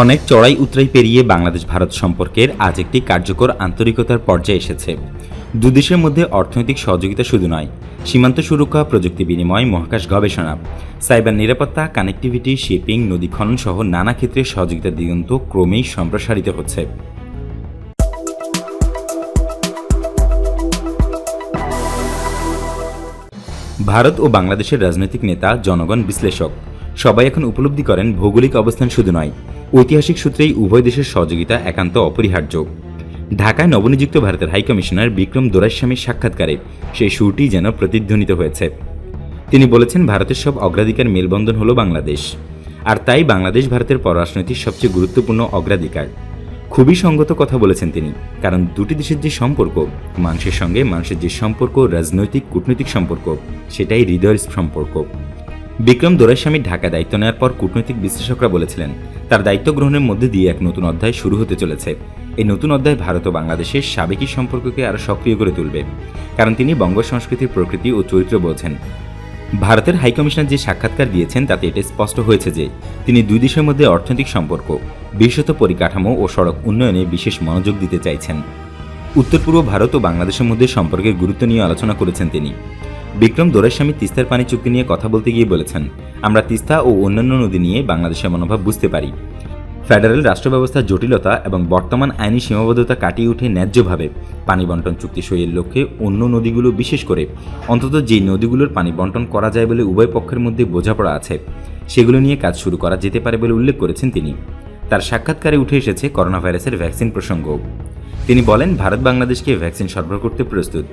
অনেক চড়াই উতরাই পেরিয়ে বাংলাদেশ ভারত সম্পর্কের আজ একটি কার্যকর আন্তরিকতার পর্যায়ে এসেছে। দুদেশের মধ্যে অর্থনৈতিক সহযোগিতা শুধু নয়, সীমান্ত সুরক্ষা, প্রযুক্তি বিনিময়, মহাকাশ গবেষণা, সাইবার নিরাপত্তা, কানেক্টিভিটি, শিপিং, নদী খনন সহ নানা ক্ষেত্রে সহযোগিতা দিগন্ত ক্রমেই সম্প্রসারিত হচ্ছে। ভারত ও বাংলাদেশের রাজনৈতিক নেতা, জনগণ, বিশ্লেষক সবাই এখন উপলব্ধি করেন ভৌগোলিক অবস্থান শুধু নয় ঐতিহাসিক সূত্রেই উভয় দেশের সহযোগিতা একান্ত অপরিহার্য। ঢাকায় নবনিযুক্ত ভারতের হাইকমিশনার বিক্রম দোরাইস্বামীর সাক্ষাৎকারে সেই সুরটি যেন প্রতিধ্বনিত হয়েছে। তিনি বলেছেন, ভারতের সব অগ্রাধিকার মেলবন্ধন হল বাংলাদেশ। আর তাই বাংলাদেশ ভারতের পররাষ্ট্রনীতির সবচেয়ে গুরুত্বপূর্ণ অগ্রাধিকার। খুবই সঙ্গত কথা বলেছেন তিনি, কারণ দুটি দেশের যে সম্পর্ক, মানুষের সঙ্গে মানুষের যে সম্পর্ক, রাজনৈতিক, কূটনৈতিক সম্পর্ক, সেটাই হৃদয়ের সম্পর্ক। বিক্রম দোরাইস্বামীর ঢাকা দায়িত্ব নেওয়ার পর কূটনৈতিক বিশ্লেষকরা বলেছিলেন, তার দায়িত্ব গ্রহণের মধ্যে দিয়ে এক নতুন অধ্যায় শুরু হতে চলেছে। এই নতুন অধ্যায় ভারত ও বাংলাদেশের সাবেকি সম্পর্ককে আরও সক্রিয় করে তুলবে, কারণ তিনি বঙ্গ সংস্কৃতির প্রকৃতি ও চরিত্র বোঝেন ভারতের হাইকমিশনার যে সাক্ষাৎকার দিয়েছেন, তাতে এটা স্পষ্ট হয়েছে যে, তিনি দুই দেশের মধ্যে অর্থনৈতিক সম্পর্ক, বিশেষত পরিকাঠামো ও সড়ক উন্নয়নে বিশেষ মনোযোগ দিতে চাইছেন। উত্তর পূর্ব ভারত ও বাংলাদেশের মধ্যে সম্পর্কের গুরুত্ব নিয়ে আলোচনা করেছেন তিনি। বিক্রম দোরাইস্বামী তিস্তার পানি চুক্তি নিয়ে কথা বলতে গিয়ে বলেছেন, আমরা তিস্তা ও অন্যান্য নদী নিয়ে বাংলাদেশের মনোভাব বুঝতে পারি। ফেডারেল রাষ্ট্র ব্যবস্থার জটিলতা এবং বর্তমান আইনি সীমাবদ্ধতা কাটিয়ে উঠে ন্যায্যভাবে পানি বন্টন চুক্তি সইয়ের লক্ষ্যে অন্য নদীগুলো বিশেষ করে, অন্তত যে নদীগুলোর পানি বন্টন করা যায় বলে উভয় পক্ষের মধ্যে বোঝাপড়া আছে, সেগুলো নিয়ে কাজ শুরু করা যেতে পারে বলে উল্লেখ করেছেন তিনি। তার সাক্ষাৎকারে উঠে এসেছে করোনা ভাইরাসের ভ্যাকসিন প্রসঙ্গ তিনি বলেন, ভারত বাংলাদেশকে ভ্যাকসিন সরবরাহ করতে প্রস্তুত।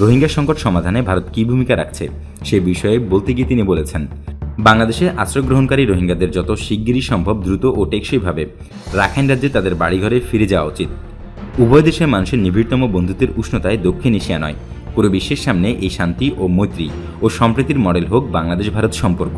রোহিঙ্গা সংকট সমাধানে ভারত কী ভূমিকা রাখছে সে বিষয়ে বলতে গিয়ে তিনি বলেছেন, বাংলাদেশে আশ্রয় গ্রহণকারী রোহিঙ্গাদের যত শিগগিরই সম্ভব দ্রুত ও টেকসইভাবে রাখাইন রাজ্যে তাদের বাড়িঘরে ফিরে যাওয়া উচিত। উভয় দেশের মানুষের নিবিড়তম বন্ধুত্বের উষ্ণতায় দক্ষিণ এশিয়া নয়। পুরো বিশ্বের সামনে এই শান্তি ও মৈত্রী ও সম্প্রীতির মডেল হোক বাংলাদেশ ভারত সম্পর্ক।